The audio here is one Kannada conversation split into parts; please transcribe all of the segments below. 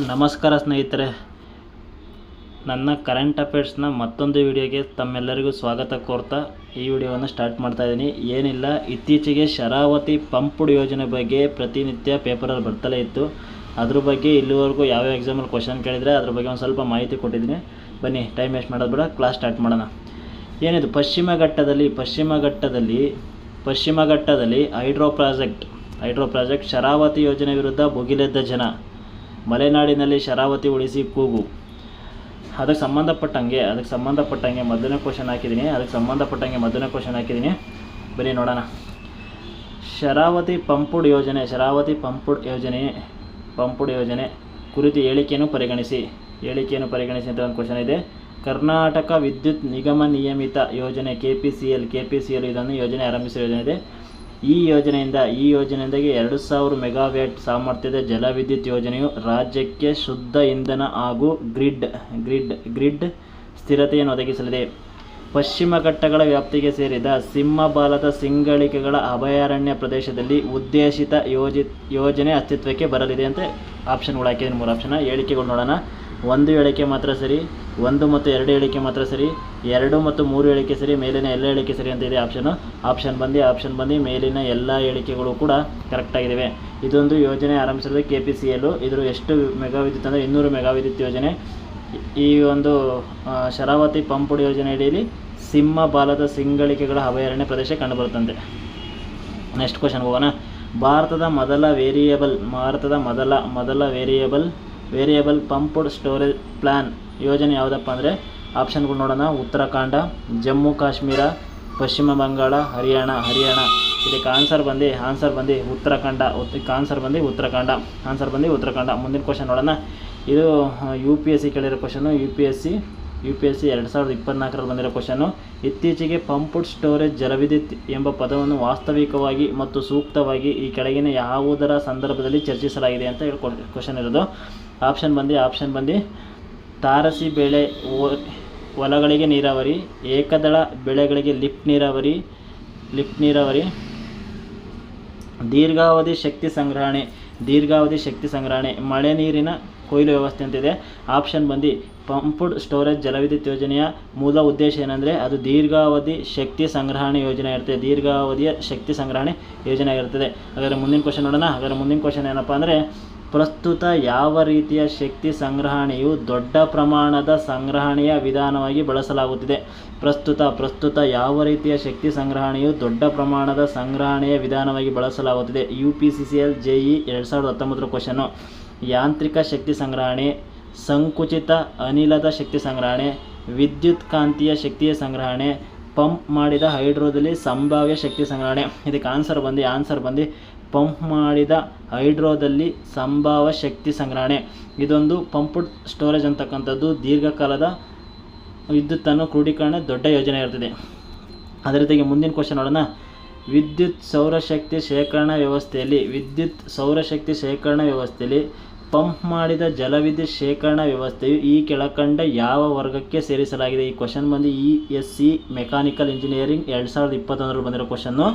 ನಮಸ್ಕಾರ ಸ್ನೇಹಿತರೆ. ನನ್ನ ಕರೆಂಟ್ ಅಫೇರ್ಸ್ನ ಮತ್ತೊಂದು ವಿಡಿಯೋಗೆ ತಮ್ಮೆಲ್ಲರಿಗೂ ಸ್ವಾಗತ ಕೋರ್ತಾ ಈ ವಿಡಿಯೋವನ್ನು ಸ್ಟಾರ್ಟ್ ಮಾಡ್ತಾ ಇದ್ದೀನಿ. ಏನಿಲ್ಲ, ಇತ್ತೀಚೆಗೆ ಶರಾವತಿ ಪಂಪ್ಡ್ ಯೋಜನೆ ಬಗ್ಗೆ ಪ್ರತಿನಿತ್ಯ ಪೇಪರಲ್ಲಿ ಬರ್ತಲೇ ಇತ್ತು. ಅದ್ರ ಬಗ್ಗೆ ಇಲ್ಲಿವರೆಗೂ ಯಾವ್ಯಾವ ಎಕ್ಸಾಮಲ್ಲಿ ಕ್ವಶನ್ ಕೇಳಿದರೆ ಅದ್ರ ಬಗ್ಗೆ ಒಂದು ಸ್ವಲ್ಪ ಮಾಹಿತಿ ಕೊಟ್ಟಿದ್ದೀನಿ. ಬನ್ನಿ ಟೈಮ್ ವೇಸ್ಟ್ ಮಾಡೋದು ಬೇಡ ಕ್ಲಾಸ್ ಸ್ಟಾರ್ಟ್ ಮಾಡೋಣ. ಏನಿದು, ಪಶ್ಚಿಮ ಘಟ್ಟದಲ್ಲಿ ಪಶ್ಚಿಮ ಘಟ್ಟದಲ್ಲಿ ಪಶ್ಚಿಮ ಘಟ್ಟದಲ್ಲಿ hydro project hydro project Sharavathi ಯೋಜನೆ ವಿರುದ್ಧ ಭುಗಿಲೆದ್ದ ಜನ. ಮಲೆನಾಡಿನಲ್ಲಿ ಶರಾವತಿ ಉಳಿಸಿ ಕೂಗು. ಅದಕ್ಕೆ ಸಂಬಂಧಪಟ್ಟಂಗೆ ಅದಕ್ಕೆ ಸಂಬಂಧಪಟ್ಟಂಗೆ ಮೊದಲನೇ ಕ್ವಶನ್ ಹಾಕಿದ್ದೀನಿ. ಅದಕ್ಕೆ ಸಂಬಂಧಪಟ್ಟಂಗೆ ಮೊದಲನೇ ಕ್ವಶನ್ ಹಾಕಿದ್ದೀನಿ. ಬನ್ನಿ ನೋಡೋಣ. ಶರಾವತಿ ಪಂಪುಡ್ ಯೋಜನೆ, ಶರಾವತಿ ಪಂಪುಡ್ ಯೋಜನೆ ಪಂಪುಡ್ ಯೋಜನೆ ಕುರಿತು ಹೇಳಿಕೆಯನ್ನು ಪರಿಗಣಿಸಿ. ಹೇಳಿಕೆಯನ್ನು ಪರಿಗಣಿಸಿ ಅಂತ ಒಂದು ಕ್ವಶನ್ ಇದೆ. ಕರ್ನಾಟಕ ವಿದ್ಯುತ್ ನಿಗಮ ನಿಯಮಿತ ಯೋಜನೆ K P C L K P C L ಇದನ್ನು ಯೋಜನೆ ಆರಂಭಿಸಿದ ಯೋಜನೆ ಇದೆ. ಈ ಯೋಜನೆಯಿಂದ, ಈ ಯೋಜನೆಯಿಂದಾಗಿ ಎರಡು ಸಾವಿರ ಮೆಗಾವ್ಯಾಟ್ ಸಾಮರ್ಥ್ಯದ ಜಲವಿದ್ಯುತ್ ಯೋಜನೆಯು ರಾಜ್ಯಕ್ಕೆ ಶುದ್ಧ ಇಂಧನ ಹಾಗೂ ಗ್ರಿಡ್ ಗ್ರಿಡ್ ಗ್ರಿಡ್ ಸ್ಥಿರತೆಯನ್ನು ಒದಗಿಸಲಿದೆ. ಪಶ್ಚಿಮ ಘಟ್ಟಗಳ ವ್ಯಾಪ್ತಿಗೆ ಸೇರಿದ ಸಿಂಹಬಾಲದ ಸಿಂಗಳಿಕೆಗಳ ಅಭಯಾರಣ್ಯ ಪ್ರದೇಶದಲ್ಲಿ ಉದ್ದೇಶಿತ ಯೋಜಿ, ಯೋಜನೆ ಅಸ್ತಿತ್ವಕ್ಕೆ ಬರಲಿದೆ ಅಂತ ಆಪ್ಷನ್ಗಳು ಹಾಕಿದ್ದೀನಿ ಮೂರು ಆಪ್ಷನ್ ಹೇಳಿಕೆಗಳು ನೋಡೋಣ. ಒಂದು ಹೇಳಿಕೆ ಮಾತ್ರ ಸರಿ, ಒಂದು ಮತ್ತು ಎರಡು ಹೇಳಿಕೆ ಮಾತ್ರ ಸರಿ, ಎರಡು ಮತ್ತು ಮೂರು ಹೇಳಿಕೆ ಸರಿ, ಮೇಲಿನ ಎಲ್ಲ ಹೇಳಿಕೆ ಸರಿ ಅಂತ ಇದೆ ಆಪ್ಷನು ಆಪ್ಷನ್ ಬಂದು ಆಪ್ಷನ್ ಬಂದು, ಮೇಲಿನ ಎಲ್ಲ ಹೇಳಿಕೆಗಳು ಕೂಡ ಕರೆಕ್ಟಾಗಿದ್ದಾವೆ ಇದೊಂದು ಯೋಜನೆ ಆರಂಭಿಸಿರೋದು ಕೆ ಪಿ ಸಿ ಎಲ್ಲು ಇದ್ರ ಎಷ್ಟು ಮೆಗಾ ವಿದ್ಯುತ್ ಅಂದರೆ ಇನ್ನೂರು ಮೆಗಾ ವಿದ್ಯುತ್ ಯೋಜನೆ. ಈ ಒಂದು ಶರಾವತಿ ಪಂಪುಡ್ ಯೋಜನೆ ಅಡಿಯಲ್ಲಿ ಸಿಂಹ ಬಾಲದ ಸಿಂಗಳಿಕೆಗಳ ಅಭಯಾರಣ್ಯ ಪ್ರದೇಶ ಕಂಡುಬರುತ್ತಂತೆ. ನೆಕ್ಸ್ಟ್ ಕ್ವಶನ್ ಹೋಗೋಣ. ಭಾರತದ ಮೊದಲ ವೇರಿಯೇಬಲ್ ಭಾರತದ ಮೊದಲ ಮೊದಲ variable variable pumped storage plan ಯೋಜನೆ ಯಾವುದಪ್ಪ ಅಂದರೆ ಆಪ್ಷನ್ಗಳು ನೋಡೋಣ. ಉತ್ತರಾಖಂಡ, ಜಮ್ಮು, ಕಾಶ್ಮೀರ, ಪಶ್ಚಿಮ ಬಂಗಾಳ, ಹರಿಯಾಣ ಹರಿಯಾಣ. ಇದಕ್ಕೆ ಆನ್ಸರ್ ಬಂದು ಆನ್ಸರ್ ಬಂದು ಉತ್ತರಾಖಂಡ. ಇದಕ್ಕೆ ಆನ್ಸರ್ ಬಂದು ಉತ್ತರಾಖಂಡ. ಆನ್ಸರ್ ಬಂದು ಉತ್ತರಾಖಂಡ. ಮುಂದಿನ ಕ್ವಶನ್ ನೋಡೋಣ. ಇದು U P S C ಕೇಳಿರೋ question U P S C U P S C ಎರಡು ಸಾವಿರದ ಇಪ್ಪತ್ನಾಲ್ಕರಲ್ಲಿ ಬಂದಿರೋ ಕ್ವಶನು ಇತ್ತೀಚೆಗೆ ಪಂಪ್ಡ್ ಸ್ಟೋರೇಜ್ ಜಲವಿದ್ಯುತ್ ಎಂಬ ಪದವನ್ನು ವಾಸ್ತವಿಕವಾಗಿ ಮತ್ತು ಸೂಕ್ತವಾಗಿ ಈ ಕೆಳಗಿನ ಯಾವುದರ ಸಂದರ್ಭದಲ್ಲಿ ಚರ್ಚಿಸಲಾಗಿದೆ ಅಂತ ಹೇಳಿ ಕ್ವಶನ್ ಇರೋದು. ಆಪ್ಷನ್ ಬಂದು ಆಪ್ಷನ್ ಬಂದು. ತಾರಸಿ ಬೆಳೆ ಹೊಲಗಳಿಗೆ ನೀರಾವರಿ, ಏಕದಳ ಬೆಳೆಗಳಿಗೆ ಲಿಫ್ಟ್ ನೀರಾವರಿ ಲಿಫ್ಟ್ ನೀರಾವರಿ. ದೀರ್ಘಾವಧಿ ಶಕ್ತಿ ಸಂಗ್ರಹಣೆ, ದೀರ್ಘಾವಧಿ ಶಕ್ತಿ ಸಂಗ್ರಹಣೆ, ಮಳೆ ನೀರಿನ ಕೊಯ್ಲು ವ್ಯವಸ್ಥೆ ಅಂತಿದೆ. ಆಪ್ಷನ್ ಬಂದು ಪಂಪ್ಡ್ ಸ್ಟೋರೇಜ್ ಜಲವಿದ್ಯುತ್ ಯೋಜನೆಯ ಮೂಲ ಉದ್ದೇಶ ಏನಂದರೆ ಅದು ದೀರ್ಘಾವಧಿ ಶಕ್ತಿ ಸಂಗ್ರಹಣೆ ಯೋಜನೆ ಇರ್ತದೆ ದೀರ್ಘಾವಧಿಯ ಶಕ್ತಿ ಸಂಗ್ರಹಣೆ ಯೋಜನೆ ಆಗಿರ್ತದೆ. ಹಾಗಾದರೆ ಮುಂದಿನ ಕ್ವಶನ್ ನೋಡೋಣ. ಹಾಗಾದರೆ ಮುಂದಿನ ಕ್ವಶನ್ ಏನಪ್ಪ ಅಂದರೆ ಪ್ರಸ್ತುತ ಯಾವ ರೀತಿಯ ಶಕ್ತಿ ಸಂಗ್ರಹಣೆಯು ದೊಡ್ಡ ಪ್ರಮಾಣದ ಸಂಗ್ರಹಣೆಯ ವಿಧಾನವಾಗಿ ಬಳಸಲಾಗುತ್ತಿದೆ? ಪ್ರಸ್ತುತ ಪ್ರಸ್ತುತ ಯಾವ ರೀತಿಯ ಶಕ್ತಿ ಸಂಗ್ರಹಣೆಯು ದೊಡ್ಡ ಪ್ರಮಾಣದ ಸಂಗ್ರಹಣೆಯ ವಿಧಾನವಾಗಿ ಬಳಸಲಾಗುತ್ತಿದೆ? U P C C L J E ಎರಡು ಸಾವಿರದ ಹತ್ತೊಂಬತ್ತರ ಕ್ವಶನು. ಯಾಂತ್ರಿಕ ಶಕ್ತಿ ಸಂಗ್ರಹಣೆ, ಸಂಕುಚಿತ ಅನಿಲದ ಶಕ್ತಿ ಸಂಗ್ರಹಣೆ, ವಿದ್ಯುತ್ ಕಾಂತೀಯ ಶಕ್ತಿಯ ಸಂಗ್ರಹಣೆ, ಪಂಪ್ ಮಾಡಿದ ಹೈಡ್ರೋದಲ್ಲಿ ಸಂಭಾವ್ಯ ಶಕ್ತಿ ಸಂಗ್ರಹಣೆ. ಇದಕ್ಕೆ ಆನ್ಸರ್ ಬಂದು ಆನ್ಸರ್ ಬಂದು ಪಂಪ್ ಮಾಡಿದ ಹೈಡ್ರೋದಲ್ಲಿ ಸಂಭಾವ್ಯ ಶಕ್ತಿ ಸಂಗ್ರಹಣೆ. ಇದೊಂದು ಪಂಪ್ಡ್ ಸ್ಟೋರೇಜ್ ಅಂತಕ್ಕಂಥದ್ದು. ದೀರ್ಘಕಾಲದ ವಿದ್ಯುತ್ತನ್ನು ಕ್ರೋಢೀಕರಣ ದೊಡ್ಡ ಯೋಜನೆ ಇರ್ತದೆ ಅದರ ಜೊತೆಗೆ ಮುಂದಿನ ಕ್ವಶನ್ ನೋಡೋಣ. ವಿದ್ಯುತ್ ಸೌರಶಕ್ತಿ ಶೇಖರಣಾ ವ್ಯವಸ್ಥೆಯಲ್ಲಿ, ವಿದ್ಯುತ್ ಸೌರಶಕ್ತಿ ಶೇಖರಣಾ ವ್ಯವಸ್ಥೆಯಲ್ಲಿ ಪಂಪ್ ಮಾಡಿದ ಜಲವಿದ್ಯುತ್ ಶೇಖರಣಾ ವ್ಯವಸ್ಥೆಯು ಈ ಕೆಳಕಂಡ ಯಾವ ವರ್ಗಕ್ಕೆ ಸೇರಿಸಲಾಗಿದೆ? ಈ ಕ್ವಶನ್ ಬಂದು E S C mechanical engineering ಎರಡು ಸಾವಿರದ ಇಪ್ಪತ್ತೊಂದರಲ್ಲಿ ಬಂದಿರೋ ಕ್ವಶನ್ನು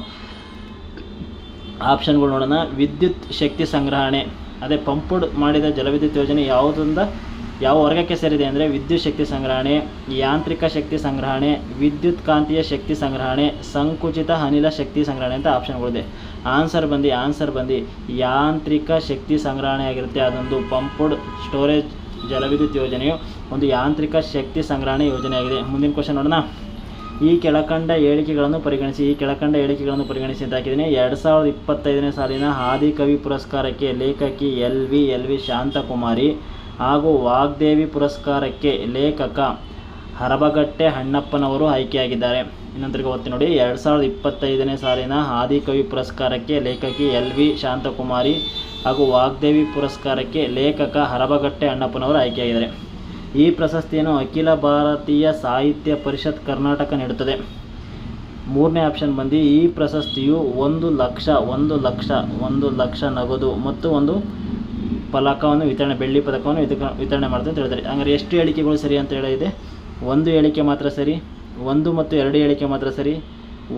ಆಪ್ಷನ್ಗಳು ನೋಡೋಣ. ವಿದ್ಯುತ್ ಶಕ್ತಿ ಸಂಗ್ರಹಣೆ. ಅದೇ ಪಂಪ್ಡ್ ಮಾಡಿದ ಜಲವಿದ್ಯುತ್ ಯೋಜನೆ ಯಾವುದರಿಂದ, ಯಾವ ವರ್ಗಕ್ಕೆ ಸೇರಿದೆ ಅಂದರೆ ವಿದ್ಯುತ್ ಶಕ್ತಿ ಸಂಗ್ರಹಣೆ, ಯಾಂತ್ರಿಕ ಶಕ್ತಿ ಸಂಗ್ರಹಣೆ, ವಿದ್ಯುತ್ ಕಾಂತೀಯ ಶಕ್ತಿ ಸಂಗ್ರಹಣೆ, ಸಂಕುಚಿತ ಅನಿಲ ಶಕ್ತಿ ಸಂಗ್ರಹಣೆ ಅಂತ ಆಪ್ಷನ್ಗಳಿದೆ ಆನ್ಸರ್ ಬಂದು ಆನ್ಸರ್ ಬಂದು. ಯಾಂತ್ರಿಕ ಶಕ್ತಿ ಸಂಗ್ರಹಣೆ ಆಗಿರುತ್ತೆ. ಅದೊಂದು ಪಂಪ್ಡ್ ಸ್ಟೋರೇಜ್ ಜಲವಿದ್ಯುತ್ ಯೋಜನೆಯು ಒಂದು ಯಾಂತ್ರಿಕ ಶಕ್ತಿ ಸಂಗ್ರಹಣೆ ಯೋಜನೆಯಾಗಿದೆ. ಮುಂದಿನ ಕ್ವಶನ್ ನೋಡೋಣ. ಈ ಕೆಳಕಂಡ ಹೇಳಿಕೆಗಳನ್ನು ಪರಿಗಣಿಸಿ, ಈ ಕೆಳಕಂಡ ಹೇಳಿಕೆಗಳನ್ನು ಪರಿಗಣಿಸಿ ಅಂತ ಹಾಕಿದ್ದೀನಿ. ಎರಡು ಸಾವಿರದ ಇಪ್ಪತ್ತೈದನೇ ಸಾಲಿನ ಆದಿಕವಿ ಪುರಸ್ಕಾರಕ್ಕೆ ಲೇಖಕಿ L V L V Shanthakumari ಹಾಗೂ ವಾಗ್ದೇವಿ ಪುರಸ್ಕಾರಕ್ಕೆ ಲೇಖಕ ಹರಬಗಟ್ಟೆ ಅಣ್ಣಪ್ಪನವರು ಆಯ್ಕೆಯಾಗಿದ್ದಾರೆ. ಇನ್ನೊಂದರಿಗೆ ಓದ್ತೀನಿ ನೋಡಿ. ಎರಡು ಸಾವಿರದ ಇಪ್ಪತ್ತೈದನೇ ಸಾಲಿನ ಆದಿಕವಿ ಪುರಸ್ಕಾರಕ್ಕೆ ಲೇಖಕಿ ಎಲ್ ವಿ ಶಾಂತಕುಮಾರಿ ಹಾಗೂ ವಾಗ್ದೇವಿ ಪುರಸ್ಕಾರಕ್ಕೆ ಲೇಖಕ ಹರಬಗಟ್ಟೆ ಅಣ್ಣಪ್ಪನವರು ಆಯ್ಕೆಯಾಗಿದ್ದಾರೆ. ಈ ಪ್ರಶಸ್ತಿಯನ್ನು ಅಖಿಲ ಭಾರತೀಯ ಸಾಹಿತ್ಯ ಪರಿಷತ್ ಕರ್ನಾಟಕ ನೀಡುತ್ತದೆ. ಮೂರನೇ ಆಪ್ಷನ್ ಬಂದು ಈ ಪ್ರಶಸ್ತಿಯು ಒಂದು ಲಕ್ಷ ಒಂದು ಲಕ್ಷ ಒಂದು ಲಕ್ಷ ನಗದು ಮತ್ತು ಒಂದು ಫಲಕವನ್ನು ವಿತರಣೆ, ಬೆಳ್ಳಿ ಪದಕವನ್ನು ವಿತರಣೆ ಮಾಡ್ತಾರೆ ಅಂತ ಹೇಳಿದ್ದಾರೆ. ಹಂಗಾರೆ ಎಷ್ಟು ಹೇಳಿಕೆಗಳು ಸರಿ ಅಂತ ಹೇಳಿದೆ. ಒಂದು ಹೇಳಿಕೆ ಮಾತ್ರ ಸರಿ, ಒಂದು ಮತ್ತು ಎರಡು ಹೇಳಿಕೆ ಮಾತ್ರ ಸರಿ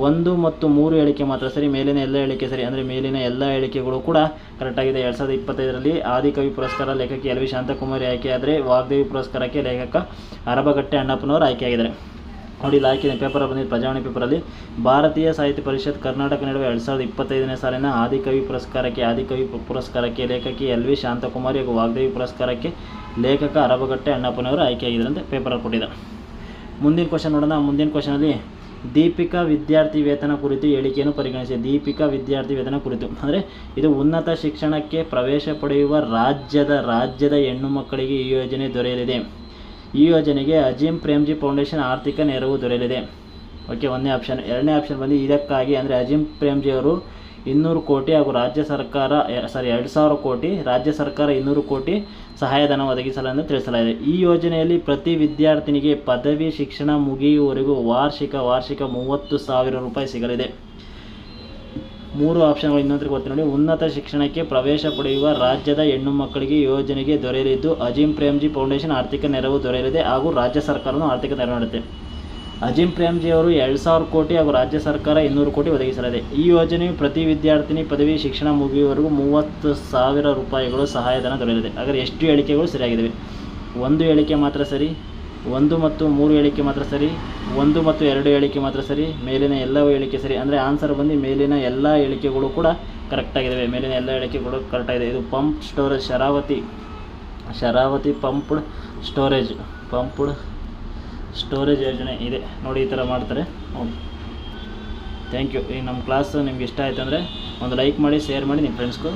ಒಂದು ಮತ್ತು ಮೂರು ಹೇಳಿಕೆ ಮಾತ್ರ ಸರಿ, ಮೇಲಿನ ಎಲ್ಲ ಹೇಳಿಕೆ ಸರಿ, ಅಂದರೆ ಮೇಲಿನ ಎಲ್ಲ ಹೇಳಿಕೆಗಳು ಕೂಡ ಕರೆಕ್ಟಾಗಿದೆ ಎರಡು ಸಾವಿರದ ಇಪ್ಪತ್ತೈದರಲ್ಲಿ ಆದಿಕವಿ ಪುರಸ್ಕಾರ ಲೇಖಕಿ ಎಲ್ ವಿ ಶಾಂತಕುಮಾರಿ ಆಯ್ಕೆಯಾದರೆ ವಾಗ್ದೇವಿ ಪುರಸ್ಕಾರಕ್ಕೆ ಲೇಖಕ ಅರಬಗಟ್ಟೆ ಅಣ್ಣಪ್ಪನವರು ಆಯ್ಕೆಯಾಗಿದ್ದಾರೆ. ನೋಡಿ, ಇಲ್ಲಿ ಪೇಪರ್ ಬಂದಿದ್ದು ಪ್ರಜಾವಾಣಿ ಪೇಪರಲ್ಲಿ ಭಾರತೀಯ ಸಾಹಿತ್ಯ ಪರಿಷತ್ ಕರ್ನಾಟಕ ನಡುವೆ ಎರಡು ಸಾವಿರದ ಇಪ್ಪತ್ತೈದನೇ ಸಾಲಿನ ಆದಿಕವಿ ಪುರಸ್ಕಾರಕ್ಕೆ ಆದಿಕವಿ ಪುರಸ್ಕಾರಕ್ಕೆ ಲೇಖಕಿ ಎಲ್ ವಿ ಶಾಂತಕುಮಾರಿ ಹಾಗೂ ವಾಗ್ದೇವಿ ಪುರಸ್ಕಾರಕ್ಕೆ ಲೇಖಕ ಅರಬಗಟ್ಟೆ ಅಣ್ಣಪ್ಪನವರು ಆಯ್ಕೆಯಾಗಿದ್ದಾರೆ ಅಂತ ಪೇಪರ್ ಕೊಟ್ಟಿದ್ದಾರೆ. ಮುಂದಿನ ಕ್ವಶನ್ ನೋಡೋಣ. ಮುಂದಿನ ಕ್ವಶನಲ್ಲಿ ದೀಪಿಕಾ ವಿದ್ಯಾರ್ಥಿ ವೇತನ ಕುರಿತು ಹೇಳಿಕೆಯನ್ನು ಪರಿಗಣಿಸಿ. ದೀಪಿಕಾ ವಿದ್ಯಾರ್ಥಿ ವೇತನ ಕುರಿತು. ಅಂದರೆ ಇದು ಉನ್ನತ ಶಿಕ್ಷಣಕ್ಕೆ ಪ್ರವೇಶ ಪಡೆಯುವ ರಾಜ್ಯದ ರಾಜ್ಯದ ಹೆಣ್ಣು ಮಕ್ಕಳಿಗೆ ಈ ಯೋಜನೆ ದೊರೆಯಲಿದೆ. ಈ ಯೋಜನೆಗೆ ಅಜೀಂ ಪ್ರೇಮ್ಜಿ ಫೌಂಡೇಶನ್ ಆರ್ಥಿಕ ನೆರವು ದೊರೆಯಲಿದೆ. ಓಕೆ ಒಂದನೇ ಆಪ್ಷನ್ ಎರಡನೇ ಆಪ್ಷನ್ ಬಂದು ಇದಕ್ಕಾಗಿ ಅಂದರೆ ಅಜೀಂ ಪ್ರೇಮ್ಜಿ ಅವರು ಇನ್ನೂರು ಕೋಟಿ ಹಾಗೂ ರಾಜ್ಯ ಸರ್ಕಾರ ಸಾರಿ ಎರಡು ಸಾವಿರ ಕೋಟಿ, ರಾಜ್ಯ ಸರ್ಕಾರ ಇನ್ನೂರು ಕೋಟಿ ಸಹಾಯಧನ ಒದಗಿಸಲೆಂದು ತಿಳಿಸಲಾಗಿದೆ. ಈ ಯೋಜನೆಯಲ್ಲಿ ಪ್ರತಿ ವಿದ್ಯಾರ್ಥಿನಿಗೆ ಪದವಿ ಶಿಕ್ಷಣ ಮುಗಿಯುವವರೆಗೂ ವಾರ್ಷಿಕ ವಾರ್ಷಿಕ ಮೂವತ್ತು ಸಾವಿರ ರೂಪಾಯಿ ಸಿಗಲಿದೆ. ಮೂರು ಆಪ್ಷನ್ಗಳು ಇನ್ನೊಂದು ಗೊತ್ತು ನೋಡಿ. ಉನ್ನತ ಶಿಕ್ಷಣಕ್ಕೆ ಪ್ರವೇಶ ಪಡೆಯುವ ರಾಜ್ಯದ ಹೆಣ್ಣು ಮಕ್ಕಳಿಗೆ ಯೋಜನೆಗೆ ದೊರೆಯಲಿದ್ದು ಅಜೀಂ ಪ್ರೇಮ್ಜಿ ಫೌಂಡೇಶನ್ ಆರ್ಥಿಕ ನೆರವು ದೊರೆಯಲಿದೆ ಹಾಗೂ ರಾಜ್ಯ ಸರ್ಕಾರವೂ ಆರ್ಥಿಕ ನೆರವು ನೀಡುತ್ತೆ. ಅಜೀಂ ಪ್ರೇಮ್ಜಿ ಅವರು ಎರಡು ಸಾವಿರ ಕೋಟಿ ಹಾಗೂ ರಾಜ್ಯ ಸರ್ಕಾರ ಇನ್ನೂರು ಕೋಟಿ ಒದಗಿಸಲಿದೆ. ಈ ಯೋಜನೆಯು ಪ್ರತಿ ವಿದ್ಯಾರ್ಥಿನಿ ಪದವಿ ಶಿಕ್ಷಣ ಮುಗಿಯುವವರೆಗೂ ಮೂವತ್ತು ಸಾವಿರ ರೂಪಾಯಿಗಳು ಸಹಾಯಧನ ದೊರೆಯಲಿದೆ. ಹಾಗಾದರೆ ಎಷ್ಟು ಹೇಳಿಕೆಗಳು ಸರಿಯಾಗಿದ್ದಾವೆ? ಒಂದು ಹೇಳಿಕೆ ಮಾತ್ರ ಸರಿ, ಒಂದು ಮತ್ತು ಮೂರು ಹೇಳಿಕೆ ಮಾತ್ರ ಸರಿ, ಒಂದು ಮತ್ತು ಎರಡು ಹೇಳಿಕೆ ಮಾತ್ರ ಸರಿ, ಮೇಲಿನ ಎಲ್ಲವೂ ಹೇಳಿಕೆ ಸರಿ. ಅಂದರೆ ಆನ್ಸರ್ ಬಂದು ಮೇಲಿನ ಎಲ್ಲ ಹೇಳಿಕೆಗಳು ಕೂಡ ಕರೆಕ್ಟಾಗಿದ್ದಾವೆ ಮೇಲಿನ ಎಲ್ಲ ಹೇಳಿಕೆಗಳು ಕರೆಕ್ಟಾಗಿದೆ ಇದು pump storage, Sharavathi Sharavathi pumped storage, pumped storage ಯೋಜನೆ ಇದೆ. ನೋಡಿ ಈ ಥರ ಮಾಡ್ತಾರೆ. ನೋಡಿ. ಥ್ಯಾಂಕ್ ಯು ಈ ನಮ್ಮ ಕ್ಲಾಸ್ ನಿಮ್ಗೆ ಇಷ್ಟ ಆಯ್ತು ಅಂದರೆ ಒಂದು ಲೈಕ್ ಮಾಡಿ ಶೇರ್ ಮಾಡಿ ನಿಮ್ಮ ಫ್ರೆಂಡ್ಸ್ಗೂ